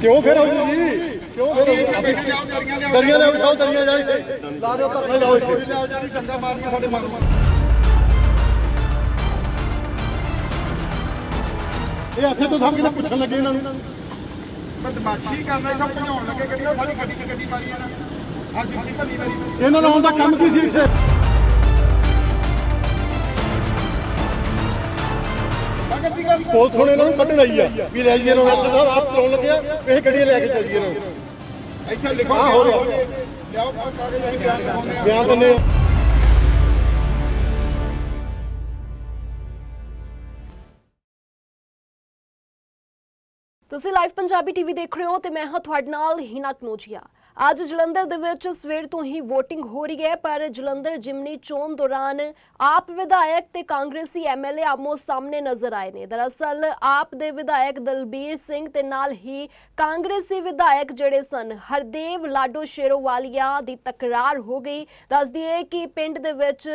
ਕਿਉਂ ਫਿਰ ਹੋ ਜੀ? ਕਿਉਂ ਫਿਰ ਦਰੀਆਂ ਦੇ ਵਿਛਾਓ ਦਰੀਆਂ ਜਾ ਇੱਥੇ ਲਾ ਦਿਓ ਧਰਨਾ ਲਾਓ ਇੱਥੇ। ਡੰਡਾ ਮਾਰੀਆਂ ਸਾਡੇ ਮਨ ਇਹ ਐਸੇ ਤੋਂ ਸਭ ਕਿਤੇ ਪੁੱਛਣ ਲੱਗੇ ਇਹਨਾਂ ਨੂੰ। ਬਦਮਾਸ਼ੀ ਕਰਨਾ ਇਥੋਂ ਭਜਾਉਣ ਲੱਗੇ ਗੱਡੀਆਂ ਸਾਡੀ ਗੱਡੀ 'ਚ ਗੱਡੀ ਮਾਰੀ ਜਾਣਾ ਅੱਜ ਭੱਲੀ ਮੇਰੀ ਇਹਨਾਂ ਦਾ ਆਉਣ ਦਾ ਕੰਮ ਕੀ ਸੀ ਇੱਥੇ? ਪੁਲਿਸ ਹੁਣ ਇਹਨਾਂ ਨੂੰ ਕੱਢਣ ਆਈ ਆ। ਵੀ ਲੈ ਜੀ ਇਹਨਾਂ ਨੂੰ ਐਸੇ ਸਾਹਿਬ ਆਪ ਕਰਾਉਣ ਲੱਗਿਆ ਇਹ ਗੱਡੀਆਂ ਲੈ ਕੇ ਚੱਲ ਜੀ ਇਹਨਾਂ ਨੂੰ। ਇੱਥੇ ਲਿਖੋ ਹਾਂ, ਹੋ ਰਿਹਾ। ਲਿਆਓ ਕਾਗਜ਼ ਅਸੀਂ ਬਿਆਨ ਲਿਖਾਉਂਦੇ ਆ। ਬਿਆਨ ਦਿੰਦੇ ਆ। ਤੁਸੀਂ ਲਾਈਵ ਪੰਜਾਬੀ ਟੀਵੀ ਦੇਖ ਰਹੇ ਹੋ ਤੇ ਮੈਂ ਹਾਂ ਤੁਹਾਡੇ ਨਾਲ ਹਿਨਾ ਕਨੋਜੀਆ। ਅੱਜ ਜਲੰਧਰ ਦੇ ਵਿੱਚ ਸਵੇਰ ਤੋਂ ਹੀ VOTING ਹੋ ਰਹੀ ਹੈ, ਪਰ ਜਲੰਧਰ ਜਿਮਨੀ ਚੋਣ ਦੌਰਾਨ ਆਪ ਵਿਧਾਇਕ ਤੇ ਕਾਂਗਰਸੀ ਐਮਐਲਏ ਆਮੋ ਸਾਹਮਣੇ ਨਜ਼ਰ ਆਏ ਨੇ। ਦਰਅਸਲ ਆਪ ਦੇ ਵਿਧਾਇਕ ਦਲਬੀਰ ਸਿੰਘ ਤੇ ਨਾਲ ਹੀ ਕਾਂਗਰਸੀ ਵਿਧਾਇਕ ਜਿਹੜੇ ਸਨ, ਹਰਦੇਵ ਲਾਡੋ ਸ਼ੇਰੋਵਾਲੀਆ ਦੀ ਤਕਰਾਰ ਹੋ ਗਈ। ਦੱਸ ਦਈਏ ਕਿ ਪਿੰਡ ਦੇ ਵਿੱਚ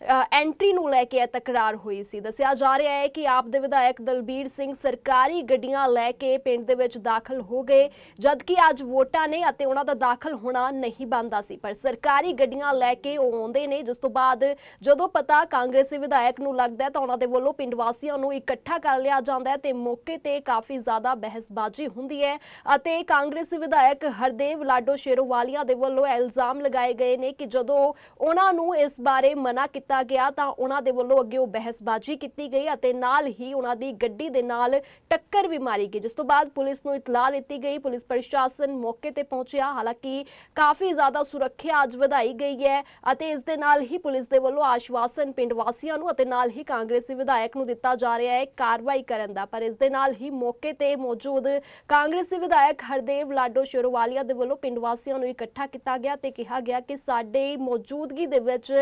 ਐਂਟਰੀ ਨੂੰ ਲੈ ਕੇ ਇਹ ਤਕਰਾਰ ਹੋਈ ਸੀ। ਦੱਸਿਆ ਜਾ ਰਿਹਾ ਹੈ ਕਿ ਆਪ ਦੇ ਵਿਧਾਇਕ ਦਲਬੀਰ ਸਿੰਘ ਸਰਕਾਰੀ ਗੱਡੀਆਂ ਲੈ ਕੇ ਪਿੰਡ ਦੇ ਵਿੱਚ ਦਾਖਲ ਹੋ ਗਏ, ਜਦਕਿ ਅੱਜ ਵੋਟਾਂ ਨੇ ਅਤੇ ਉਹਨਾਂ ਦਾ ਦਾਖਲ ਹੋਣਾ ਨਹੀਂ ਬੰਦਾ ਸੀ। ਪਰ ਸਰਕਾਰੀ ਗੱਡੀਆਂ ਲੈ ਕੇ ਉਹ ਆਉਂਦੇ ਨੇ। ਜਿਸ ਤੋਂ ਬਾਅਦ ਜਦੋਂ ਪਤਾ ਕਾਂਗਰਸੀ ਵਿਧਾਇਕ ਨੂੰ ਲੱਗਦਾ ਤਾਂ ਉਹਨਾਂ ਦੇ ਵੱਲੋਂ ਪਿੰਡ ਵਾਸੀਆਂ ਨੂੰ ਇਕੱਠਾ ਕਰ ਲਿਆ ਜਾਂਦਾ ਹੈ ਤੇ ਮੌਕੇ ਤੇ ਕਾਫੀ ਜ਼ਿਆਦਾ ਬਹਿਸਬਾਜ਼ੀ ਹੁੰਦੀ ਹੈ ਅਤੇ ਕਾਂਗਰਸੀ ਵਿਧਾਇਕ ਹਰਦੇਵ ਲਾਡੋ ਸ਼ੇਰੋਵਾਲੀਆ ਦੇ ਵੱਲੋਂ ਇਲਜ਼ਾਮ ਲਗਾਏ ਗਏ ਨੇ ਕਿ ਜਦੋਂ ਉਹਨਾਂ ਨੂੰ ਇਸ ਬਾਰੇ ਮਨਾ ਕੀਤਾ ਕੀਤਾ ਗਿਆ ਤਾਂ ਉਹਨਾਂ ਦੇ ਵੱਲੋਂ ਅੱਗੇ ਉਹ ਬਹਿਸਬਾਜ਼ੀ ਕੀਤੀ ਗਈ ਅਤੇ ਨਾਲ ਹੀ ਉਹਨਾਂ ਦੀ ਗੱਡੀ ਦੇ ਨਾਲ ਟੱਕਰ ਵੀ ਮਾਰੀ ਗਈ, ਜਿਸ ਤੋਂ ਬਾਅਦ ਪੁਲਿਸ ਨੂੰ ਇਤਲਾਹ ਦਿੱਤੀ ਗਈ। ਪੁਲਿਸ ਪ੍ਰਸ਼ਾਸਨ ਮੌਕੇ ਤੇ ਪਹੁੰਚਿਆ। ਹਾਲਾਂਕਿ ਕਾਫੀ ਜ਼ਿਆਦਾ ਸੁਰੱਖਿਆ ਅੱਜ ਵਧਾਈ ਗਈ ਹੈ ਅਤੇ ਇਸ ਦੇ ਨਾਲ ਹੀ ਪੁਲਿਸ ਦੇ ਵੱਲੋਂ ਆਸ਼ਵਾਸਨ ਪਿੰਡ ਵਾਸੀਆਂ ਨੂੰ ਅਤੇ ਨਾਲ ਹੀ ਕਾਂਗਰਸੀ ਵਿਧਾਇਕ ਨੂੰ ਦਿੱਤਾ ਜਾ ਰਿਹਾ ਹੈ ਕਾਰਵਾਈ ਕਰਨ ਦਾ। ਪਰ ਇਸ ਦੇ ਨਾਲ ਹੀ ਮੌਕੇ ਤੇ ਮੌਜੂਦ ਕਾਂਗਰਸੀ ਵਿਧਾਇਕ ਹਰਦੇਵ ਲਾਡੋ ਸ਼ੇਰੋਵਾਲੀਆ ਦੇ ਵੱਲੋਂ ਪਿੰਡ ਵਾਸੀਆਂ ਨੂੰ ਇਕੱਠਾ ਕੀਤਾ ਗਿਆ ਤੇ ਕਿਹਾ ਗਿਆ ਕਿ ਸਾਡੇ ਮੌਜੂਦਗੀ ਦੇ ਵਿੱਚ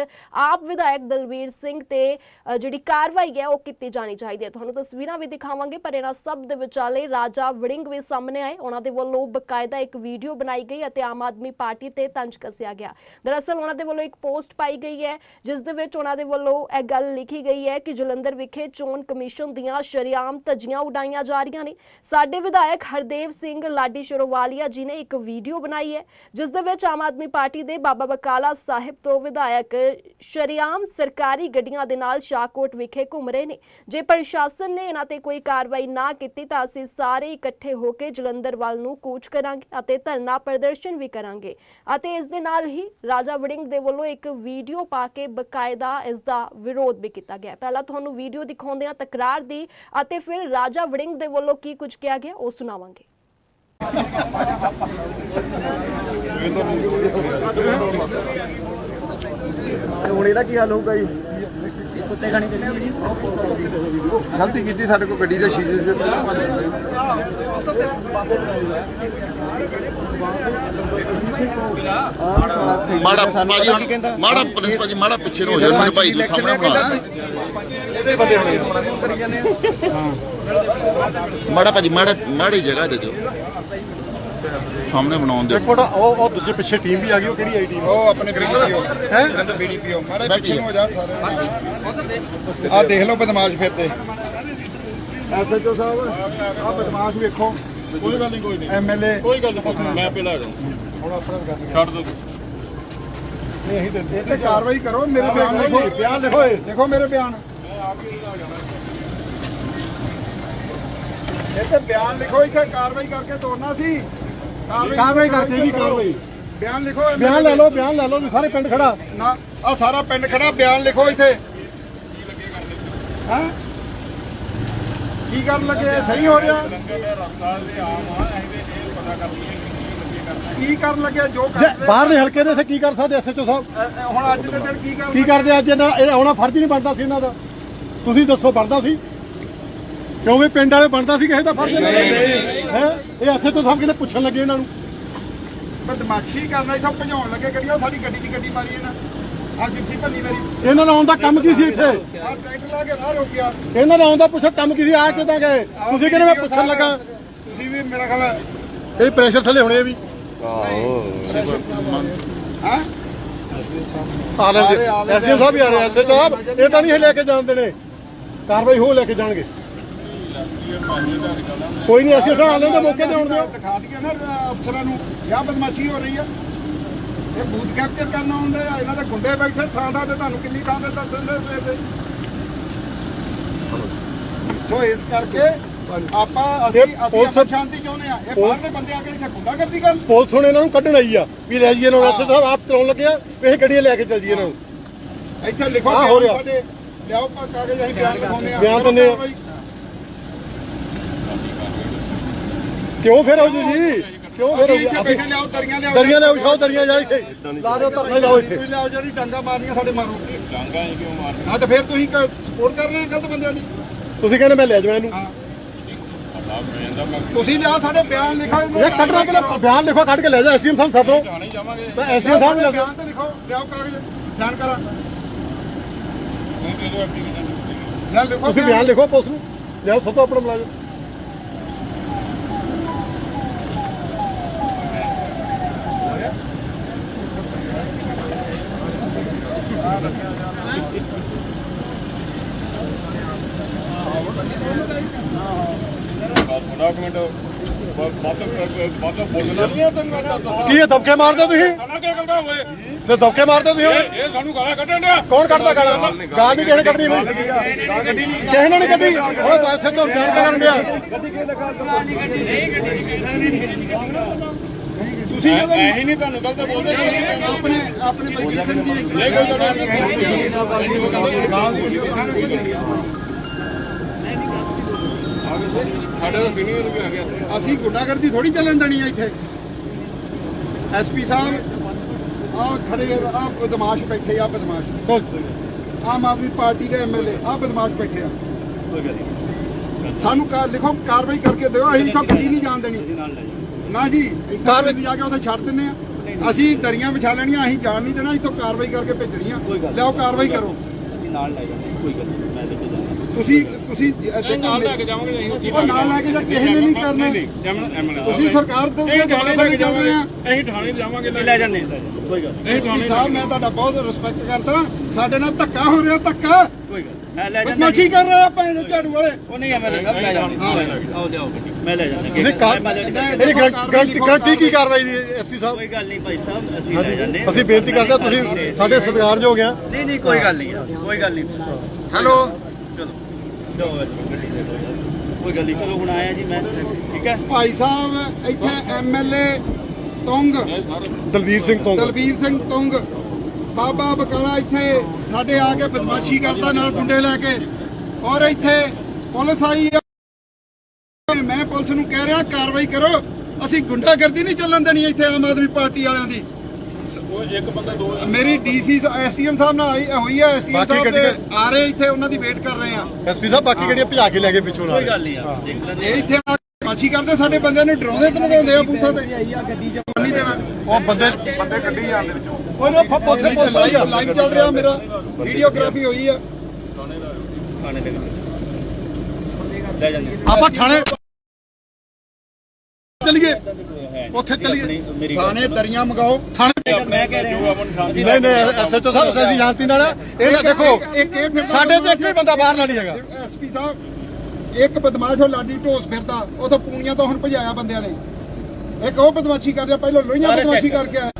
ਆਪ ਵਿਧਾਇਕ ਦਲਵੀਰ ਸਿੰਘ ਤੇ ਜਿਹੜੀ ਕਾਰਵਾਈ ਹੈ, ਉਹ ਕੀਤੀ ਜਾਣੀ ਚਾਹੀਦੀ ਹੈ। ਤੁਹਾਨੂੰ ਤਸਵੀਰਾਂ ਵੀ ਦਿਖਾਵਾਂਗੇ, ਪਰ ਇਹਨਾਂ ਸਭ ਦੇ ਵਿਚਾਲੇ ਰਾਜਾ ਵੜਿੰਗ ਵੀ ਸਾਹਮਣੇ ਆਏ। ਉਹਨਾਂ ਦੇ ਵੱਲੋਂ ਬਕਾਇਦਾ ਇੱਕ ਵੀਡੀਓ ਬਣਾਈ ਗਈ ਅਤੇ ਆਮ ਆਦਮੀ ਪਾਰਟੀ ਤੇ ਤੰਜ ਕੱਸਿਆ ਗਿਆ। ਦਰਅਸਲ ਉਹਨਾਂ ਦੇ ਵੱਲੋਂ ਇੱਕ ਪੋਸਟ ਪਾਈ ਗਈ ਹੈ, ਜਿਸ ਦੇ ਵਿੱਚ ਉਹਨਾਂ ਦੇ ਵੱਲੋਂ ਇਹ ਗੱਲ ਲਿਖੀ ਗਈ ਹੈ ਕਿ ਜਲੰਧਰ ਵਿਖੇ ਚੋਣ ਕਮਿਸ਼ਨ ਦੀਆਂ ਸ਼ਰਿਆਮ ਧੱਜੀਆਂ ਉਡਾਈਆਂ ਜਾ ਰਹੀਆਂ ਨੇ। ਸਾਡੇ ਵਿਧਾਇਕ ਹਰਦੇਵ ਸਿੰਘ ਲਾਡੀ ਸ਼ਰੋਵਾਲੀਆ ਜੀ ਨੇ ਇੱਕ ਵੀਡੀਓ ਬਣਾਈ ਹੈ, ਜਿਸ ਦੇ ਵਿੱਚ ਆਮ ਆਦਮੀ ਪਾਰਟੀ ਦੇ ਬਾਬਾ ਬਕਾਲਾ ਸਾਹਿਬ ਤੋਂ ਵਿਧਾਇਕ ਸ਼ਰਿਆਮ ਸਰਕਾਰੀ ਗੱਡੀਆਂ ਦੇ ਨਾਲ ਸ਼ਾਹਕੋਟ ਵਿਖੇ ਘੁੰਮ ਰਹੇ ਨੇ। ਜੇ ਪ੍ਰਸ਼ਾਸਨ ਨੇ ਇਹਨਾਂ ਤੇ ਕੋਈ ਕਾਰਵਾਈ ਨਾ ਕੀਤੀ, ਤਾਂ ਅਸੀਂ ਸਾਰੇ ਇਕੱਠੇ ਹੋ ਕੇ ਜਲੰਧਰ ਵੱਲ ਨੂੰ ਕੂਚ ਕਰਾਂਗੇ ਅਤੇ ਧਰਨਾ ਪ੍ਰਦਰਸ਼ਨ ਵੀ ਕਰਾਂਗੇ। ਅਤੇ ਇਸ ਦੇ ਨਾਲ ਹੀ ਰਾਜਾ ਵੜਿੰਗ ਦੇ ਵੱਲੋਂ ਇੱਕ ਵੀਡੀਓ ਪਾ ਕੇ ਬਕਾਇਦਾ ਇਸ ਦਾ ਵਿਰੋਧ ਵੀ ਕੀਤਾ ਗਿਆ। ਪਹਿਲਾਂ ਤੁਹਾਨੂੰ ਵੀਡੀਓ ਦਿਖਾਉਂਦੇ ਹਾਂ ਤਕਰਾਰ ਦੀ, ਅਤੇ ਫਿਰ ਰਾਜਾ ਵੜਿੰਗ ਦੇ ਵੱਲੋਂ ਕੀ ਕੁਝ ਕਿਹਾ ਗਿਆ, ਉਹ ਸੁਣਾਵਾਂਗੇ। ਹੁਣ ਇਹਦਾ ਕੀ ਹੱਲ ਹੋਊਗਾ ਜੀ? ਗਲਤੀ ਕੀਤੀ ਸਾਡੇ ਕੋਲ ਗੱਡੀ ਦੇ ਸ਼ੀਸ਼ੇ ਦੇ ਮਾੜਾ ਭਾਜੀ ਮਾੜਾ ਪੁਲਿਸ ਭਾਜੀ ਮਾੜਾ ਪਿੱਛੇ ਨੂੰ ਹੋ ਜਾਓ ਭਾਈ ਜੀ ਸਾਹਮਣੇ ਬਣਾ ਇਹਦੇ ਬੰਦੇ ਹੋਣੇ ਮਾੜਾ ਭਾਜੀ ਮਾੜਾ ਮਾੜੀ ਜਗ੍ਹਾ ਦੇ ਦਿਓ। ਸਾਹਮਣੇ ਬਣਾਉਣ ਦਿਓ। ਦੇਖੋ ਨਾ ਉਹ ਉਹ ਦੂਜੇ ਪਿੱਛੇ ਟੀਮ ਵੀ ਆ ਗਈ ਉਹ ਕਿਹੜੀ ਆਈ ਟੀਮ ਉਹ ਆਪਣੇ ਬੀਡੀਪੀਓ ਹੈ? ਜਲੰਧਰ ਬੀਡੀਪੀਓ ਮਾਰੇ ਬੈਠੀ ਪਿੱਛੇ ਹੋ ਜਾ ਸਾਰੇ ਆ ਦੇਖ ਲਓ ਬਦਮਾਸ਼ ਫਿਰਦੇ ਐਸਐਚਓ ਸਾਹਿਬ ਆ ਬਦਮਾਸ਼ ਵੇਖੋ। ਕੋਈ ਗੱਲ ਨਹੀਂ ਕੋਈ ਨਹੀਂ। ਐਮਐਲਏ ਕੋਈ ਗੱਲ ਨਹੀਂ ਮੈਂ ਪਹਿਲਾਂ ਜਾ ਹੁਣ ਆਪਣਾ ਗੱਲ ਛੱਡ ਦੋ। ਨਹੀਂ ਅਸੀਂ ਦਿੰਦੇ ਤੇ ਕਾਰਵਾਈ ਕਰੋ ਮੇਰੇ ਬਿਆਨ ਲਿਖੋ ਬਿਆਨ ਲਿਖੋ ਦੇਖੋ ਮੇਰੇ ਬਿਆਨ। ਇੱਥੇ ਬਿਆਨ ਲਿਖੋ ਇੱਥੇ ਕਾਰਵਾਈ ਕਰਕੇ ਤੋਰਨਾ ਸੀ। ਕਾਰਵਾਈ ਕਰਕੇ ਵੀ ਕਾਰਵਾਈ। ਬਿਆਨ ਲਿਖੋ ਬਿਆਨ ਲੈ ਲਓ ਬਿਆਨ ਲੈ ਲਓ ਵੀ ਸਾਰੇ ਪਿੰਡ ਖੜਾ। ਨਾ ਆ ਸਾਰਾ ਪਿੰਡ ਖੜਾ ਬਿਆਨ ਲਿਖੋ ਇੱਥੇ। ਹਾਂ? ਕੀ ਕਰਨ ਲੱਗੇ ਸਹੀ ਹੋ ਰਿਹਾ? ਕੀ ਕਰਨ ਲੱਗੇ ਜੋ ਕਰ ਜੇ ਬਾਹਰਲੇ ਹਲਕੇ ਦੇ ਇੱਥੇ ਕੀ ਕਰ ਸਕਦੇ? ਐਸਐਚਓ ਸਾਹਿਬ? ਹੁਣ ਅੱਜ ਦੇ ਦਿਨ ਕੀ ਕਰਨ ਕੀ ਕਰਦੇ ਅੱਜ ਇਹਨਾਂ ਇਹ ਆਉਣਾ ਫਰਜ਼ ਨਹੀਂ ਬਣਦਾ ਸੀ ਇਹਨਾਂ ਦਾ। ਤੁਸੀਂ ਦੱਸੋ ਬਣਦਾ ਸੀ? ਕਿਉਂ ਵੀ ਪਿੰਡ ਵਾਲੇ ਬਣਦਾ ਸੀ ਕਿਸੇ ਦਾ ਫਰਜ਼ ਨਹੀਂ ਹੈ? ਇਹ ਐਸਐਚਓ ਸਾਹਿਬ ਕਿਤੇ ਪੁੱਛਣ ਲੱਗੇ ਇਹਨਾਂ ਨੂੰ। ਬਦਮਾਸ਼ੀ ਕਰਨਾ ਇਥੋਂ ਭਜਾਉਣ ਲੱਗੇ ਗੱਡੀਆਂ ਸਾਡੀ ਗੱਡੀ 'ਚ ਗੱਡੀ ਮਾਰੀ ਇਹਨਾਂ ਆ ਜੁੱਤੀ ਭੱਲੀ ਮੇਰੀ। ਇਹਨਾਂ ਦਾ ਆਉਣ ਦਾ ਕੰਮ ਕੀ ਸੀ ਇੱਥੇ? ਆ ਟਰੈਕਟਰ ਲਾ ਕੇ ਰਾਹ ਰੋਕਿਆ। ਇਹਨਾਂ ਦਾ ਆਉਣ ਦਾ ਪੁੱਛੋ ਕੰਮ ਕੀ ਸੀ? ਆ ਕਿਦਾਂ ਗਏ? ਤੁਸੀਂ ਕਿਹਨੇ ਮੈਂ ਪੁੱਛਣ ਲੱਗਾ? ਤੁਸੀਂ ਵੀ ਮੇਰਾ ਖਿਆਲ ਇਹ ਪ੍ਰੈਸ਼ਰ ਥੱਲੇ ਹੋਣੇ ਆ ਵੀ। ਹਾਂ? ਆ ਲੈਂਦੇ ਐਸਐਚਓ ਸਾਹਿਬ ਆ ਰਹੇ ਐਸਐਚਓ ਸਾਹਿਬ ਇਹ ਤਾਂ ਨਹੀਂ ਇਹ ਲੈ ਕੇ ਜਾਣ ਦੇਣੇ। ਕਾਰਵਾਈ ਹੋ ਲੈ ਕੇ ਜਾਣਗੇ। ਕੋਈ ਨਹੀਂ ਅਸੀਂ ਉਠਾ ਲੈਂਦੇ ਮੌਕੇ ਤੇ ਆਉਣ ਦਿਓ ਦਿਖਾ ਦਈਏ ਨਾ ਅਫਸਰਾਂ ਨੂੰ। ਕਿਆ ਬਦਮਾਸ਼ੀ ਹੋ ਰਹੀ ਆ। ਇਹ ਬੂਥ ਕੈਪਚਰ ਕਰਨ ਆਉਂਦੇ ਆ ਇਹਨਾਂ ਦੇ ਗੁੰਡੇ ਬੈਠੇ ਥਾਂ ਥਾਂ ਤੇ ਤੁਹਾਨੂੰ ਕਿੰਨੀ ਥਾਂ ਦੇ ਸਵੇਰ ਦੇ। ਸੋ ਇਸ ਕਰਕੇ ਆਪਾਂ ਅਸੀਂ ਅਸੀਂ ਅਮਨ ਸ਼ਾਂਤੀ ਚਾਹੁੰਦੇ ਆ ਇਹ ਬਾਹਰਲੇ ਬੰਦੇ ਆ ਕੇ ਇੱਥੇ ਗੁੰਡਾਗਰਦੀ ਕਰਨ। ਪੁਲਿਸ ਹੁਣ ਇਹਨਾਂ ਨੂੰ ਕੱਢਣ ਆਈ ਆ। ਵੀ ਲੈ ਜਾਈਏ ਇਹਨਾਂ ਨੂੰ। ਐਸੇ ਸਾਹਿਬ ਆਪ ਚਲਾਉਣ ਲੱਗਿਆ ਇਹ ਗੱਡੀਆਂ ਲੈ ਕੇ ਚੱਲ ਜਾਈਏ ਇਹਨਾਂ ਨੂੰ। ਇੱਥੇ ਲਿਖੋ ਹੋ ਰਿਹਾ। ਸਾਡੇ। ਲਿਆਓ ਪਾ ਕਾਗਜ਼ ਅਸੀਂ ਬਿਆਨ ਲਿਖਾਉਂਦੇ ਆ ਬਿਆਨ ਦਿੰਦੇ ਆ। ਕਿਉਂ ਫਿਰ ਹੋ ਜੀ? ਕਿਉਂ ਫਿਰ ਅਸੀਂ ਇੱਥੇ ਬੈਠੇ ਲਿਆਓ ਦਰੀਆਂ ਲਿਆਓ ਦਰੀਆਂ ਦੇ ਉਛਾਓ ਦਰੀਆਂ ਜਾ ਇੱਥੇ। ਲਾ ਦਿਓ ਧਰਨਾ ਲਾਓ ਇੱਥੇ। ਤੁਸੀਂ ਲਿਆਓ ਜਿਹੜੀ ਡਾਂਗਾ ਮਾਰਨੀਆਂ ਸਾਡੇ ਮਾਰੋ। ਡਾਂਗਾ ਕਿਉਂ ਮਾਰਨੀਆਂ? ਹਾਂ ਤੇ ਫਿਰ ਤੁਸੀਂ ਸਪੋਰਟ ਕਰ ਰਹੇ ਹੋ ਗਲਤ ਬੰਦਿਆਂ ਦੀ? ਤੁਸੀਂ ਕਹਿੰਦੇ ਮੈਂ ਲੈ ਜਾਵਾਂ ਇਹਨੂੰ। ਹਾਂ। ਤੁਸੀਂ ਲਿਆ ਸਾਡੇ ਬਿਆਨ ਲਿਖੋ ਇਹ ਕੱਢਣਾ ਪਹਿਲਾਂ ਬਿਆਨ ਲਿਖੋ ਕੱਢ ਕੇ ਲੈ ਜਾ ਐਸਡੀਐਮ ਸਾਹਿਬ ਸਾਥੋਂ ਮੈਂ ਐਸਡੀਐਮ ਸਾਹਿਬ ਨੂੰ ਬਿਆਨ ਤੇ ਲਿਖੋ ਲਿਆਓ ਕਾਗਜ਼ ਬਿਆਨ ਕਰਾ। ਤੁਸੀਂ ਬਿਆਨ ਲਿਖੋ ਪੁਲਿਸ ਨੂੰ। ਲਿਆਓ ਸਭ ਤੋਂ ਆਪਣਾ ਮੁਲਾਜ਼ਮ ਡਾਕੂਮੈਂਟ ਬਾਤ ਬਾਤ ਬੋਲਣਾ ਨਹੀਂ ਆ ਤੈਨੂੰ ਕੀ ਇਹ ਦਬਕੇ ਮਾਰਦੇ ਤੁਸੀਂ? ਸਾਡਾ ਕੀ ਕਰਦਾ ਹੋਏ? ਤੇ ਦਬਕੇ ਮਾਰਦੇ ਤੁਸੀਂ? ਇਹ ਸਾਨੂੰ ਗਾਲਾਂ ਕੱਢਣ ਡਿਆ। ਕੌਣ ਕੱਢਦਾ ਗਾਲਾਂ? ਗਾਲ ਨਹੀਂ ਕਿਹਨੇ ਕੱਢਣੀ ਬਈ ਕਿਸੇ ਨੇ ਨਹੀਂ ਕੱਢੀ। ਉਹ ਪਾਸੇ ਤੋਂ ਬਿਆਨ ਕਰਨ ਡਿਆ। ਤੁਸੀਂ ਜਦੋਂ ਐ ਨਹੀਂ ਤੁਹਾਨੂੰ ਗਲਤ ਬੋਲਦੇ ਆਪਣੇ ਆਪਣੇ ਬਲਜੀਤ ਸਿੰਘ ਦੀ ਨਹੀਂ ਗੱਲ ਸਾਡੇ ਆ ਗਿਆ। ਅਸੀਂ ਗੁੰਡਾਗਰਦੀ ਥੋੜੀ ਚੱਲਣ ਦੇਣੀ ਆ ਇੱਥੇ। ਐਸਪੀ ਸਾਹਿਬ ਆ ਖੜੇ ਆ ਬਦਮਾਸ਼ ਬੈਠੇ ਆ ਬਦਮਾਸ਼। ਆਮ ਆਦਮੀ ਪਾਰਟੀ ਦੇ ਐਮਐਲਏ ਆ ਬਦਮਾਸ਼ ਬੈਠੇ ਆ। ਸਾਨੂੰ ਕਾਰ ਲਿਖੋ ਕਾਰਵਾਈ ਕਰਕੇ ਦਿਓ ਅਸੀਂ ਇੱਥੋਂ ਗੱਡੀ ਨਹੀਂ ਜਾਣ ਦੇਣੀ। ਨਾ ਜੀ ਕਾਰਵਾਈ ਜਾ ਕੇ ਉੱਥੇ ਛੱਡ ਦਿੰਨੇ ਆ। ਅਸੀਂ ਦਰੀਆਂ ਵਿਛਾ ਲੈਣੀਆਂ ਅਸੀਂ ਜਾਣ ਨਹੀਂ ਦੇਣਾ ਇੱਥੋਂ ਕਾਰਵਾਈ ਕਰਕੇ ਭੇਜਣੀਆਂ। ਲਿਆਓ ਕਾਰਵਾਈ ਕਰੋ। ਅਸੀਂ ਨਾਲ ਲੈ ਜਾਂਦੇ ਕੋਈ ਗੱਲ ਨਹੀਂ ਤੇ ਤੁਸੀਂ ਤੁਸੀਂ ਦੇਖੋ ਨਾਲ ਲੈ ਕੇ ਜਾਵਾਂਗੇ ਅਸੀਂ ਉਹ ਨਾਲ ਲੈ ਕੇ ਜਾ ਕਿਸੇ ਨੇ ਨਹੀਂ ਕਰਨਾ। ਤੁਸੀਂ ਸਰਕਾਰ ਦੇ ਉੱਤੇ ਦਬਾਅ ਲੈ ਕੇ ਚੱਲ ਰਹੇ ਆ। ਜਾਵਾਂਗੇ ਅਸੀਂ ਥਾਣੇ ਜਾਵਾਂਗੇ ਲੈ ਜਾਂਦੇ ਕੋਈ ਗੱਲ ਨਹੀਂ, ਸਾਹਿਬ ਮੈਂ ਤੁਹਾਡਾ ਬਹੁਤ ਰਿਸਪੈਕਟ ਕਰਦਾ। ਸਾਡੇ ਨਾਲ ਧੱਕਾ ਹੋ ਰਿਹਾ ਧੱਕਾ। ਕੋਈ ਗੱਲ। ਮੈਂ ਲੈ ਜਾਂਦਾ ਬਦਮਾਸ਼ੀ ਕਰ ਰਹੇ ਭੈਣ ਦੇ ਝਾੜੂ ਵਾਲੇ। ਉਹ ਨਹੀਂ ਮੈਂ ਲੈ ਲੈ ਜਾਂਦੇ ਆਓ ਗੱਡੀ। ਮੈਂ ਲੈ ਜਾਂਦਾ ਤੁਸੀਂ ਕਾਰ ਇਹਦੀ ਗਰੰਟੀ ਗਰੰਟੀ ਕੀ ਕਾਰਵਾਈ ਦੀ ਐਸਪੀ ਸਾਹਿਬ? ਕੋਈ ਗੱਲ ਨਹੀਂ ਭਾਈ ਸਾਹਿਬ ਅਸੀਂ ਲੈ ਜਾਂਦੇ ਅਸੀਂ ਬੇਨਤੀ ਕਰਦੇ ਤੁਸੀਂ ਸਾਡੇ ਸਤਿਕਾਰਯੋਗ ਆ। ਨਹੀਂ ਨਹੀਂ ਕੋਈ ਗੱਲ ਨਹੀਂ। ਕੋਈ ਗੱਲ ਨਹੀਂ। ਹੈਲੋ ਚਲੋ ਜਾਓ ਗੱਡੀ ਦੇ ਦਿਓ ਯਾਰ। ਕੋਈ ਗੱਲ ਨਹੀਂ ਚਲੋ ਹੁਣ ਆਇਆ ਜੀ ਮੈਂ ਠੀਕ ਹੈ? ਭਾਈ ਸਾਹਿਬ ਇੱਥੇ ਐਮਐਲਏ ਤੁੰਗ। ਦਲਵੀਰ ਸਿੰਘ ਤੋਂ ਦਲਬੀਰ ਸਿੰਘ ਤੁੰਗ। ਬਾਬਾ ਬਕਾਲਾ ਇੱਥੇ ਸਾਡੇ ਆ ਕੇ ਬਦਮਾਸ਼ੀ ਕਰਦਾ ਨਾਲ ਗੁੰਡੇ ਲੈ ਕੇ। ਔਰ ਇੱਥੇ ਪੁਲਿਸ ਆਈ ਮੈਂ ਪੁਲਿਸ ਨੂੰ ਕਹਿ ਰਿਹਾ ਕਾਰਵਾਈ ਕਰੋ। ਅਸੀਂ ਗੁੰਡਾਗਰਦੀ ਨਹੀਂ ਚੱਲਣ ਦੇਣੀ ਇੱਥੇ ਆਮ ਆਦਮੀ ਪਾਰਟੀ ਵਾਲਿਆਂ ਦੀ। ਇੱਕ ਬੰਦਾ ਦੋ ਮੇਰੀ ਡੀਸੀ ਐਸਟੀਐਮ ਸਾਹਿਬ ਨਾਲ ਆਈ ਹੋਈ ਹੈ ਐਸਟੀਐਮ ਬਾਕੀ ਸਾਹਿਬ ਦੇ ਆ ਰਹੇ ਇੱਥੇ ਉਹਨਾਂ ਦੀ ਵੇਟ ਕਰ ਰਹੇ ਆ। ਐਸਪੀ ਸਾਹਿਬ ਬਾਕੀ ਗੱਡੀਆਂ ਭਜਾ ਕੇ ਲੈ ਗਏ ਪਿੱਛੋਂ ਨਾਲ। ਕੋਈ ਗੱਲ ਨਹੀਂ ਯਾਰ ਦੇਖ ਲੈਂਦੇ ਇਹ ਇੱਥੇ ਆ ਕੇ ਕਰਦੇ ਸਾਡੇ ਬੰਦਿਆਂ ਨੂੰ ਡਰਾਉਂਦੇ ਧਮਕਾਉਂਦੇ ਆ ਬੂਥਾਂ ਤੇ। ਨਹੀਂ ਦੇਣਾ ਉਹ ਬੰਦੇ ਬੰਦੇ ਕੱਢੀ ਜਾਂਦੇ ਵਿੱਚੋਂ। ਉਹ ਨਾ ਪੁਲਿਸ ਨੇ ਪੁਲਿਸ ਆਈ ਆ। ਲਾਈਵ ਚੱਲ ਰਿਹਾ ਮੇਰਾ। ਵੀਡੀਓਗ੍ਰਾਫੀ ਹੋਈ ਆ। ਖਾਣੇ ਦੇ ਲੈ ਜਾਂਦੇ ਆਪਾਂ ਥਾਣੇ ਚਲੀਏ। ਉੱਥੇ ਚਲੀਏ। ਥਾਣੇ ਦਰੀਆਂ ਮਗਾਓ। ਥਾਣੇ ਮੈਂ ਕਹਿ ਰਿਹਾ ਅਮਨ ਸ਼ਾਂਤੀ ਨਹੀਂ ਨਹੀਂ ਐਸਐਚਓ ਸਾਹਿਬ ਅਸੀਂ ਸ਼ਾਂਤੀ ਨਾਲ ਇਹ ਨਾ ਦੇਖੋ ਇੱਕ ਇਹ ਫਿਰਦਾ ਸਾਡੇ ਤੇ ਇੱਕ ਵੀ ਬੰਦਾ ਬਾਹਰ ਨਾ ਨਹੀਂ ਹੈਗਾ। ਐਸਪੀ ਸਾਹਿਬ ਇੱਕ ਬਦਮਾਸ਼ ਉਹ ਲਾਡੀ ਢੋਸ ਫਿਰਦਾ ਉਹ ਤਾਂ ਪੂਣੀਆਂ ਤੋਂ ਹੁਣ ਭਜਾਇਆ ਬੰਦਿਆਂ ਨੇ। ਇੱਕ ਉਹ ਬਦਮਾਸ਼ੀ ਕਰ ਰਿਹਾ ਪਹਿਲਾਂ ਲੋਹੀਆਂ ਬਦਮਾਸ਼ੀ ਕਰਕੇ ਆਇਆ।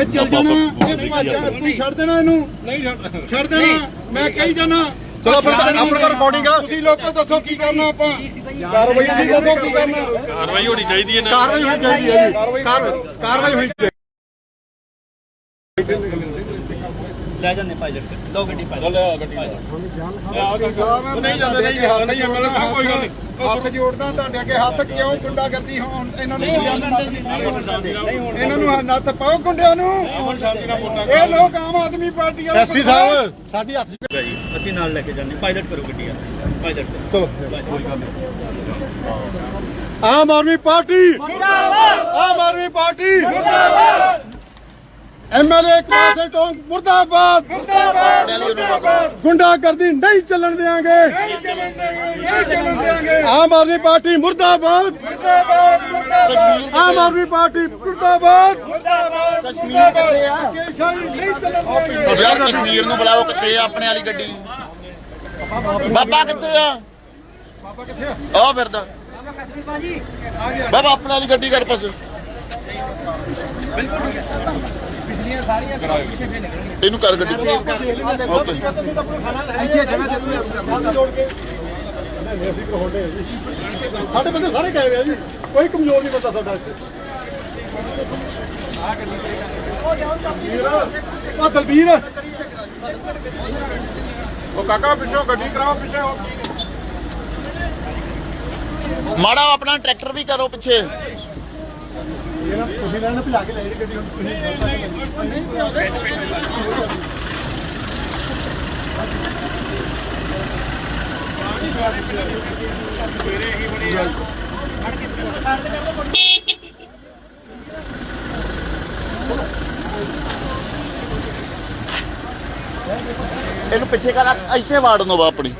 ਇਹ ਚੱਲ ਜਾਣਾ ਇਹ ਭੱਜ ਜਾਣਾ ਤੁਸੀਂ ਛੱਡ ਦੇਣਾ ਇਹਨੂੰ। ਨਹੀਂ ਛੱਡ ਛੱਡ ਦੇਣਾ ਮੈਂ ਕਹੀ ਜਾਣਾ। ਚਲੋ ਆਪਣਾ ਆਪਣਾ ਰਿਕਾਰਡਿੰਗ ਆ। ਤੁਸੀਂ ਲੋਕੋ ਦੱਸੋ ਕੀ ਕਰਨਾ ਆਪਾਂ? ਕਾਰਵਾਈ ਤੁਸੀਂ ਦੱਸੋ ਕੀ ਕਰਨਾ? ਕਾਰਵਾਈ ਹੋਣੀ ਚਾਹੀਦੀ ਹੈ ਕਾਰਵਾਈ ਹੋਣੀ ਚਾਹੀਦੀ ਹੈ ਜੀ। ਕਾਰਵਾਈ ਕਾਰਵਾਈ ਹੋਣੀ ਚਾਹੀਦੀ ਲੈ ਜਾਂਦੇ ਪਾਇਲਟ ਦੋ ਗੱਡੀ ਪਾਇਲਟ ਲੈ ਆ ਗੱਡੀ। ਐਸਪੀ ਸਾਹਿਬ ਨਹੀਂ ਜਾਂਦਾ, ਨਹੀਂ ਜਾਂਦਾ, ਨਹੀਂ ਜਾਂਦਾ, ਕੋਈ ਗੱਲ ਨਹੀਂ। ਹੱਥ ਜੋੜਦਾ ਤੁਹਾਡੇ ਅੱਗੇ ਹੱਥ ਕਿਉਂ ਗੁੰਡਾਗਰਦੀ ਹੋਣ? ਇਹਨਾਂ ਨੂੰ ਗੁੰਡਿਆਂ ਨੂੰ ਨੱਥ ਨਹੀਂ ਪਾਓ। ਇਹਨਾਂ ਨੂੰ ਨੱਥ ਪਾਓ ਗੁੰਡਿਆਂ ਨੂੰ। ਹੁਣ ਸ਼ਾਂਤੀ ਨਾਲ ਵੋਟਾਂ ਇਹ ਲੋਕ ਆਮ ਆਦਮੀ ਪਾਰਟੀ ਵਾਲੇ ਐਸਪੀ ਸਾਹਿਬ। ਸਾਡੀ ਹੱਥ ਜੀ ਅਸੀਂ ਨਾਲ ਲੈ ਕੇ ਜਾਂਦੇ। ਪਾਇਲਟ ਕਰੋ ਗੱਡੀ ਆ। ਪਾਇਲਟ ਕਰੋ। ਚਲੋ। ਕੋਈ ਗੱਲ ਨਹੀਂ। Aam Aadmi Party. Aam Aadmi Party. MLA ਕਾਸੇ ਟੋਂਕ ਮੁਰਦਾਬਾਦ। ਮੁਰਦਾਬਾਦ ਗੁੰਡਾਗਰਦੀ ਨਹੀਂ ਚੱਲਣ ਦੇਾਂਗੇ ਨਹੀਂ ਚੱਲਣ ਦੇਵਾਂਗੇ ਨਹੀਂ ਚੱਲਣ ਦੇਵਾਂਗੇ ਆਮ ਆਦਮੀ ਪਾਰਟੀ ਮੁਰਦਾਬਾਦ। ਮੁਰਦਾਬਾਦ ਆਮ ਆਦਮੀ ਪਾਰਟੀ ਮੁਰਦਾਬਾਦ। ਮੁਰਦਾਬਾਦ ਯਾਰ ਕਸ਼ਮੀਰ ਨੂੰ ਬੁਲਾਓ ਕਿੱਥੇ ਆਪਣੇ ਵਾਲੀ ਗੱਡੀ? ਬਾਬਾ ਕਿੱਥੇ ਆ? ਬਾਬਾ ਕਿੱਥੇ ਆ ਆ ਫਿਰਦਾ ਬਾਬਾ ਆਪਣੇ ਵਾਲੀ ਗੱਡੀ ਕਰ ਪਾਸੇ। ਇਹਨੂੰ ਕਰ ਗੱਡੀ। ਓਕੇ ਇੱਥੇ ਜਗ੍ਹਾ ਦੇ ਦੂੰਗਾ ਜੋੜ ਕੇ। ਨਹੀਂ ਨਹੀਂ, ਅਸੀਂ ਕਹੋਂਦੇ ਆ ਜੀ। ਸਾਡੇ ਬੰਦੇ ਸਾਰੇ ਗਏ ਹੋਏ ਆ ਜੀ। ਕੋਈ ਕਮਜ਼ੋਰ ਨਹੀਂ ਬੰਦਾ ਸਾਡਾ ਇੱਥੇ। ਆ ਦਲਬੀਰ ਉਹ ਕਾਕਾ ਪਿੱਛੋਂ ਗੱਡੀ ਕਰਾਓ ਪਿੱਛੇ ਉਹ ਮਾੜਾ ਆਪਣਾ ਟਰੈਕਟਰ ਵੀ ਕਰੋ ਪਿੱਛੇ। ਇਹ ਤੁਸੀਂ ਨਾ ਇਹਨੂੰ ਕੇ ਲੈ ਜਿਹੜੀ ਗੱਡੀ ਹੁਣ ਤੁਸੀਂ ਇਹਨੂੰ ਪਿੱਛੇ ਕਰ ਇੱਥੇ ਵਾੜ ਵਾ ਆਪਣੀ।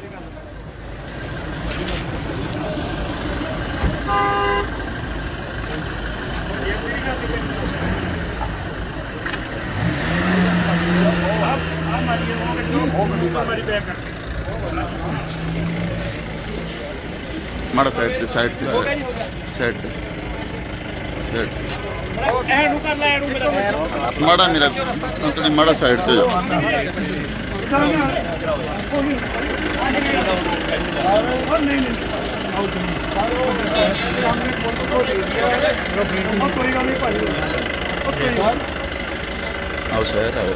ਮਾੜਾ ਸਾਈਡ ਤੇ ਸਾਈਡ ਤੇ ਸਾਈਡ ਤੇ। ਸਾਈਡ ਕਰ ਲੈ ਇਹਨੂੰ ਮੇਰਾ ਮਾੜਾ ਮੇਰਾ ਅੰਕਲ ਮਾੜਾ ਸਾਈਡ ਤੇ ਜਾਓ। ਆਓ ਸਰ ਆਓ।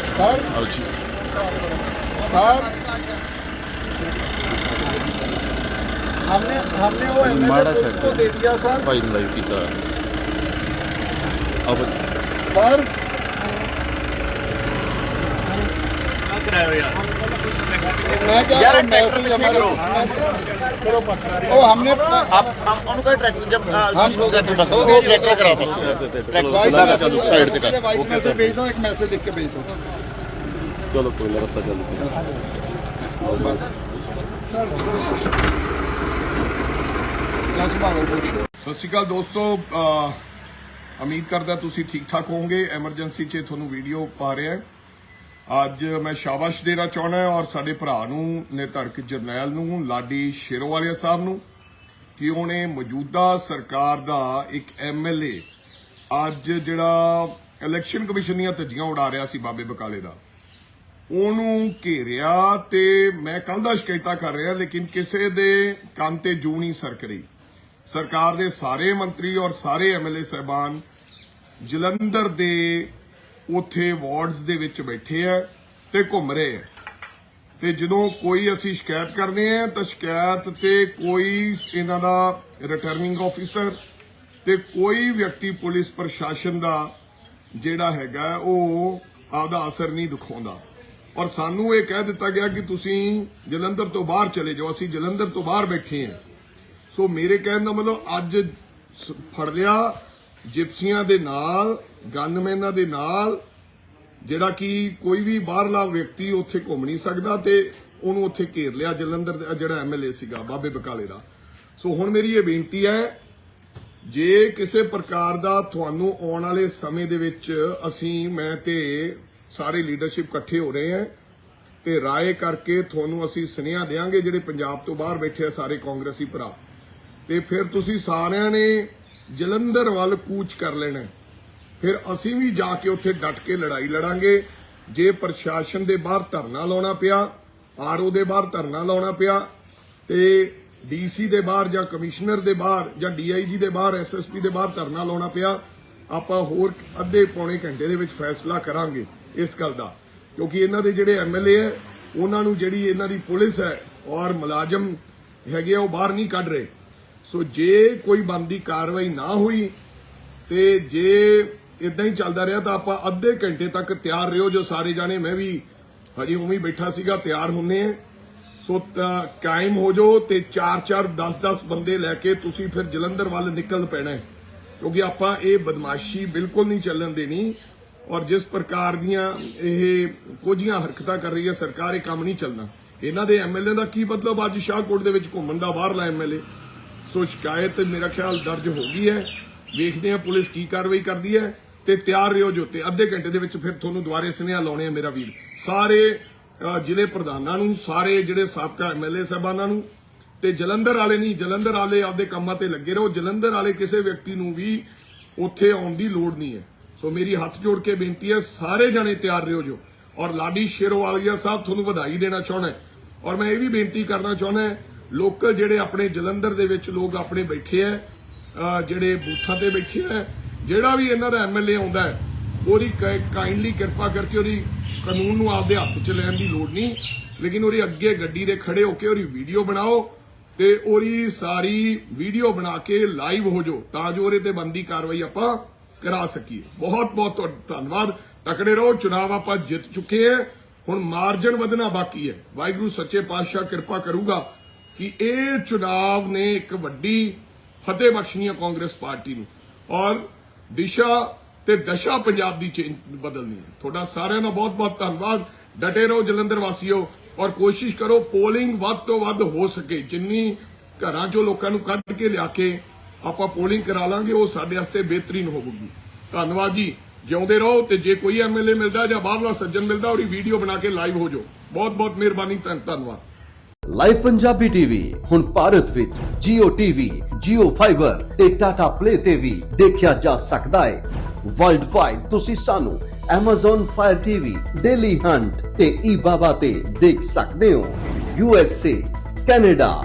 ਆਓ ਜੀ। सर हमने हमने वो माड़ा एमएलए सर। को दे दिया सर ਭਾਈ ਨੂੰ ਲਾਈਵ ਕੀਤਾ ਆਓ सर ਕਰਾਇਓ ਯਾਰ मैं क्या यार, मैसेज ट्रैक्टर पीछे हमारे करो। वो हमने आप आप उनको ट्रैक्टर जब हम लोग ट्रैक्टर बस वो ट्रैक्टर करा बस tractor voice side message side पे कर वॉइस मैसेज भेज दो एक मैसेज लिख के भेज दो ਚਲੋ ਕੋਈ ਨਾ, ਰਸਤਾ ਚੱਲ ਪਿਆ। ਸਤਿ ਸ਼੍ਰੀ ਅਕਾਲ ਦੋਸਤੋ ਉਮੀਦ ਕਰਦਾ ਤੁਸੀਂ ਠੀਕ ਠਾਕ ਹੋਵੋਗੇ। ਐਮਰਜੈਂਸੀ 'ਚ ਤੁਹਾਨੂੰ ਵੀਡੀਓ ਪਾ ਰਿਹਾ ਅੱਜ ਮੈਂ ਸ਼ਾਬਾਸ਼ ਦੇਣਾ ਚਾਹਣਾ ਔਰ ਸਾਡੇ ਭਰਾ ਨੂੰ ਨੇ ਧੜਕ ਜਰਨੈਲ ਨੂੰ, ਲਾਡੀ ਸ਼ੇਰੋਵਾਲੀਆ ਸਾਹਿਬ ਨੂੰ, ਕਿ ਉਹਨੇ ਮੌਜੂਦਾ ਸਰਕਾਰ ਦਾ ਇੱਕ ਐਮਐਲਏ ਅੱਜ ਜਿਹੜਾ ਇਲੈਕਸ਼ਨ ਕਮਿਸ਼ਨ ਦੀਆਂ ਧੱਜੀਆਂ ਉਡਾ ਰਿਹਾ ਸੀ ਬਾਬੇ ਬਕਾਲੇ ਦਾ। ਉਹਨੂੰ ਘੇਰਿਆ ਤੇ ਮੈਂ ਕੱਲ ਦਾ ਸ਼ਿਕਾਇਤਾਂ ਕਰ ਰਿਹਾ, ਲੇਕਿਨ ਕਿਸੇ ਦੇ ਕੰਨ ਤੇ ਜੂ ਨਹੀਂ ਸਰਕ ਰਹੀ ਸਰਕਾਰ ਦੇ ਸਾਰੇ ਮੰਤਰੀ ਔਰ ਸਾਰੇ ਐਮਐਲਏ ਸਹਿਬਾਨ ਜਲੰਧਰ ਦੇ ਉਥੇ ਵਾਰਡਸ ਦੇ ਵਿੱਚ ਬੈਠੇ ਆ ਤੇ ਘੁੰਮ ਰਹੇ ਆ। ਤੇ ਜਦੋਂ ਕੋਈ ਅਸੀਂ ਸ਼ਿਕਾਇਤ ਕਰਦੇ ਆ, ਤਾਂ ਸ਼ਿਕਾਇਤ ਤੇ ਕੋਈ ਇਹਨਾਂ ਦਾ ਰਿਟਰਨਿੰਗ ਆਫੀਸਰ ਤੇ ਕੋਈ ਵਿਅਕਤੀ ਪੁਲਿਸ ਪ੍ਰਸ਼ਾਸਨ ਦਾ ਜਿਹੜਾ ਹੈਗਾ, ਉਹ ਆਪਦਾ ਅਸਰ ਨਹੀਂ ਦਿਖਾਉਂਦਾ। ਔਰ ਸਾਨੂੰ ਇਹ ਕਹਿ ਦਿੱਤਾ ਗਿਆ ਕਿ ਤੁਸੀਂ ਜਲੰਧਰ ਤੋਂ ਬਾਹਰ ਚਲੇ ਜਾਓ, ਅਸੀਂ ਜਲੰਧਰ ਤੋਂ ਬਾਹਰ ਬੈਠੇ ਹਾਂ। ਸੋ ਮੇਰੇ ਕਹਿਣ ਦਾ ਮਤਲਬ ਅੱਜ ਫੜ ਲਿਆ ਜਿਪਸੀਆਂ ਦੇ ਨਾਲ, ਗਨਮੈਨਾਂ ਦੇ ਨਾਲ, ਜਿਹੜਾ ਕਿ ਕੋਈ ਵੀ ਬਾਹਰਲਾ ਵਿਅਕਤੀ ਉੱਥੇ ਘੁੰਮ ਨਹੀਂ ਸਕਦਾ ਤੇ ਉਹਨੂੰ ਉੱਥੇ ਘੇਰ ਲਿਆ ਜਲੰਧਰ ਦਾ, ਜਿਹੜਾ ਐਮਐਲਏ ਸੀਗਾ, ਬਾਬੇ ਬਕਾਲੇ ਦਾ। ਸੋ ਹੁਣ ਮੇਰੀ ਇਹ ਬੇਨਤੀ ਹੈ, ਜੇ ਕਿਸੇ ਪ੍ਰਕਾਰ ਦਾ ਤੁਹਾਨੂੰ ਆਉਣ ਵਾਲੇ ਸਮੇਂ ਦੇ ਵਿੱਚ ਅਸੀਂ, ਮੈਂ ਤੇ ਸਾਰੇ ਲੀਡਰਸ਼ਿਪ ਇਕੱਠੇ ਹੋ ਰਹੇ ਹੈ ਤੇ ਰਾਏ ਕਰਕੇ ਤੁਹਾਨੂੰ ਅਸੀਂ ਸੁਨੇਹਾ ਦੇਾਂਗੇ ਜਿਹੜੇ ਪੰਜਾਬ ਤੋਂ ਬਾਹਰ ਬੈਠੇ ਆ ਸਾਰੇ ਕਾਂਗਰਸੀ ਭਰਾ। ਤੇ ਫਿਰ ਤੁਸੀਂ ਸਾਰਿਆਂ ਨੇ ਜਲੰਧਰ ਵੱਲ ਕੂਚ ਕਰ ਲੈਣਾ ਫਿਰ ਅਸੀਂ ਵੀ ਜਾ ਕੇ ਉੱਥੇ ਡਟ ਕੇ ਲੜਾਈ ਲੜਾਂਗੇ। ਜੇ ਪ੍ਰਸ਼ਾਸਨ ਦੇ ਬਾਹਰ ਧਰਨਾ ਲਾਉਣਾ ਪਿਆ, ਆਰਓ ਦੇ ਬਾਹਰ ਧਰਨਾ ਲਾਉਣਾ ਪਿਆ, ਤੇ ਡੀਸੀ ਦੇ ਬਾਹਰ ਜਾਂ ਕਮਿਸ਼ਨਰ ਦੇ ਬਾਹਰ ਜਾਂ ਡੀਆਈਜੀ ਦੇ ਬਾਹਰ, ਐਸਐਸਪੀ ਦੇ ਬਾਹਰ ਧਰਨਾ ਲਾਉਣਾ ਪਿਆ, ਆਪਾਂ ਹੋਰ ਅੱਧੇ ਪੌਣੇ ਘੰਟੇ ਦੇ ਵਿੱਚ ਫੈਸਲਾ ਕਰਾਂਗੇ। ਇਸ ਗੱਲ ਦਾ। ਕਿਉਂਕਿ ਇਹਨਾਂ ਦੇ ਜਿਹੜੇ ਐਮਐਲਏ ਹੈ, ਉਹਨਾਂ ਨੂੰ ਜਿਹੜੀ ਇਹਨਾਂ ਦੀ ਪੁਲਿਸ ਹੈ ਔਰ ਮੁਲਾਜ਼ਮ ਹੈਗੇ ਆ, ਉਹ ਬਾਹਰ ਨਹੀਂ ਕੱਢ ਰਹੇ। ਸੋ ਜੇ ਕੋਈ ਬੰਦੀ ਕਾਰਵਾਈ ਨਾ ਹੋਈ ਤੇ ਜੇ ਇਦਾਂ ਹੀ ਚੱਲਦਾ ਰਿਹਾ ਤਾਂ ਆਪਾਂ ਅੱਧੇ ਘੰਟੇ ਤੱਕ ਤਿਆਰ ਰਹੋ, ਜੋ ਸਾਰੇ ਜਾਣੇ, ਮੈਂ ਵੀ ਹਜੇ ਉਵੇਂ ਬੈਠਾ ਸੀਗਾ, ਤਿਆਰ ਹੁੰਨੇ ਆ ਸੋ ਕਾਇਮ ਹੋ ਜਾਓ ਤੇ 4-4 10-10 ਬੰਦੇ ਲੈ ਕੇ ਤੁਸੀਂ ਫਿਰ ਜਲੰਧਰ ਵੱਲ ਨਿਕਲ ਪੈਣਾ ਕਿਉਂਕਿ ਆਪਾਂ ਇਹ ਬਦਮਾਸ਼ੀ ਬਿਲਕੁਲ ਨਹੀਂ ਚੱਲਣ ਦੇਣੀ। ਔਰ ਜਿਸ ਪ੍ਰਕਾਰ ਦੀਆਂ ਇਹ ਕੁਝੀਆਂ ਹਰਕਤਾਂ ਕਰ ਰਹੀ ਹੈ, ਸਰਕਾਰ, ਇਹ ਕੰਮ ਨਹੀਂ ਚੱਲਣਾ। ਇਹਨਾਂ ਦੇ ਐਮਐਲਏ ਦਾ ਕੀ ਮਤਲਬ? ਅੱਜ ਸ਼ਾਹਕੋਟ ਦੇ ਵਿੱਚ ਘੁੰਮਣ ਦਾ ਬਾਹਰਲਾ ਐਮਐਲਏ ਸੋ ਸ਼ਿਕਾਇਤ ਮੇਰਾ ਖਿਆਲ ਦਰਜ ਹੋ ਗਈ ਹੈ। ਵੇਖਦੇ ਆ ਪੁਲਿਸ ਕੀ ਕਾਰਵਾਈ ਕਰਦੀ ਹੈ ਤੇ ਤਿਆਰ ਰਹੋ ਜੋ ਤੇ ਅੱਧੇ ਘੰਟੇ ਦੇ ਵਿੱਚ ਫਿਰ ਤੁਹਾਨੂੰ ਦੁਬਾਰੇ ਸੁਨੇਹਾ ਲਾਉਣੇ ਆ ਮੇਰਾ ਵੀਰ। ਸਾਰੇ ਜ਼ਿਲ੍ਹੇ ਪ੍ਰਧਾਨਾਂ ਨੂੰ, ਸਾਰੇ ਜਿਹੜੇ ਸਾਬਕਾ ਐਮਐਲਏ ਸਾਹਿਬਾਨਾਂ ਨੂੰ ਤੇ ਜਲੰਧਰ ਵਾਲੇ ਨਹੀਂ, ਜਲੰਧਰ ਵਾਲੇ ਆਪਦੇ ਕੰਮਾਂ ਤੇ ਲੱਗੇ ਰਹੋ। ਜਲੰਧਰ ਵਾਲੇ ਕਿਸੇ ਵਿਅਕਤੀ ਨੂੰ ਵੀ ਉੱਥੇ ਆਉਣ ਦੀ ਲੋੜ ਨਹੀਂ ਹੈ। ਸੋ ਮੇਰੀ ਹੱਥ ਜੋੜ ਕੇ ਬੇਨਤੀ ਹੈ, ਸਾਰੇ ਜਣੇ ਤਿਆਰ ਰਹੋ ਜੋ। ਔਰ ਲਾਡੀ ਸ਼ੇਰੋਵਾਲੀਆ ਸਾਹਿਬ ਤੁਹਾਨੂੰ ਵਧਾਈ ਦੇਣਾ ਚਾਹੁੰਦਾ ਔਰ ਮੈਂ ਇਹ ਵੀ ਬੇਨਤੀ ਕਰਨਾ ਚਾਹੁੰਦਾ ਲੋਕਲ ਜਿਹੜੇ ਆਪਣੇ ਜਲੰਧਰ ਦੇ ਵਿੱਚ ਲੋਕ ਆਪਣੇ ਬੈਠੇ ਆ ਜਿਹੜੇ ਬੂਥਾਂ ਤੇ ਬੈਠੇ ਆ ਜਿਹੜਾ ਵੀ ਇਹਨਾਂ ਦਾ ਐਮਐਲਏ ਆਉਂਦਾ ਹੈ, ਉਹਦੀ ਕਾਈਂਡਲੀ ਕਿਰਪਾ ਕਰਕੇ ਉਹਦੀ ਕਾਨੂੰਨ ਨੂੰ ਆਪਦੇ ਹੱਥ 'ਚ ਲੈਣ ਦੀ ਲੋੜ ਨਹੀਂ। ਲੇਕਿਨ ਉਹਦੀ ਅੱਗੇ ਗੱਡੀ ਦੇ ਖੜੇ ਹੋ ਕੇ ਉਹਦੀ ਵੀਡੀਓ ਬਣਾਓ ਤੇ ਉਹਦੀ ਸਾਰੀ ਵੀਡੀਓ ਬਣਾ ਕੇ ਲਾਈਵ ਹੋ ਜਾਓ, ਤਾਂ ਜੋ ਉਹਦੇ ਤੇ ਬੰਦੀ ਕਾਰਵਾਈ ਆਪਾਂ ਕਰਾ ਸਕੀਏ। ਬਹੁਤ ਬਹੁਤ ਧੰਨਵਾਦ। ਤਕੜੇ ਰਹੋ, ਚੁਣਾਵ ਆਪਾਂ ਜਿੱਤ ਚੁੱਕੇ ਹਾਂ। ਹੁਣ ਮਾਰਜਨ ਵਧਣਾ ਬਾਕੀ ਹੈ। ਵਾਹਿਗੁਰੂ ਸੱਚੇ ਪਾਤਸ਼ਾਹ ਕਿਰਪਾ ਕਰੂਗਾ ਕਿ ਇਹ ਚੁਣਾਵ ਨੇ ਇੱਕ ਵੱਡੀ ਫਤਿਹ ਬਖਸ਼ਣੀ ਹੈ ਕਾਂਗਰਸ ਪਾਰਟੀ ਨੂੰ। ਔਰ ਦਿਸ਼ਾ ਤੇ ਦਸ਼ਾ ਪੰਜਾਬ ਦੀ ਚੇਂਜ ਬਦਲਣੀ ਹੈ। ਤੁਹਾਡਾ ਸਾਰਿਆਂ ਦਾ ਬਹੁਤ ਬਹੁਤ ਧੰਨਵਾਦ। ਡਟੇ ਰਹੋ ਜਲੰਧਰ ਵਾਸੀਓ ਔਰ ਕੋਸ਼ਿਸ਼ ਕਰੋ ਪੋਲਿੰਗ ਵੱਧ ਤੋਂ ਵੱਧ ਹੋ ਸਕੇ। ਜਿੰਨੀ ਘਰਾਂ ਚੋਂ ਲੋਕਾਂ ਨੂੰ ਕੱਢ ਕੇ ਲਿਆ ਕੇ ਆਪਾਂ ਪੋਲਿੰਗ ਕਰਾ ਲਾਂਗੇ ਉਹ ਸਾਡੇ ਵਾਸਤੇ ਬਿਹਤਰੀਨ ਹੋਊਗੀ। ਧੰਨਵਾਦ ਜੀ। ਜਿਉਂਦੇ ਰਹੋ ਤੇ ਜੇ ਕੋਈ ਐਮਐਲਏ ਮਿਲਦਾ ਜਾਂ ਬਾਹਰਲਾ ਸੱਜਣ ਮਿਲਦਾ ਉਹਦੀ ਵੀਡੀਓ ਬਣਾ ਕੇ ਲਾਈਵ ਹੋ ਜਾਓ। ਬਹੁਤ ਬਹੁਤ ਮਿਹਰਬਾਨੀ ਧੰਨਵਾਦ। ਲਾਈਵ ਪੰਜਾਬੀ ਟੀਵੀ ਹੁਣ ਭਾਰਤ ਵਿੱਚ Jio TV, Jio Fiber ਤੇ Tata Play ਤੇ ਵੀ ਦੇਖਿਆ ਜਾ ਸਕਦਾ ਹੈ। ਵਰਲਡ ਵਾਈਡ ਤੁਸੀਂ ਸਾਨੂੰ Amazon Fire TV, Daily Hunt ਤੇ eBaba ਤੇ ਦੇਖ ਸਕਦੇ ਹੋ। USA, Canada,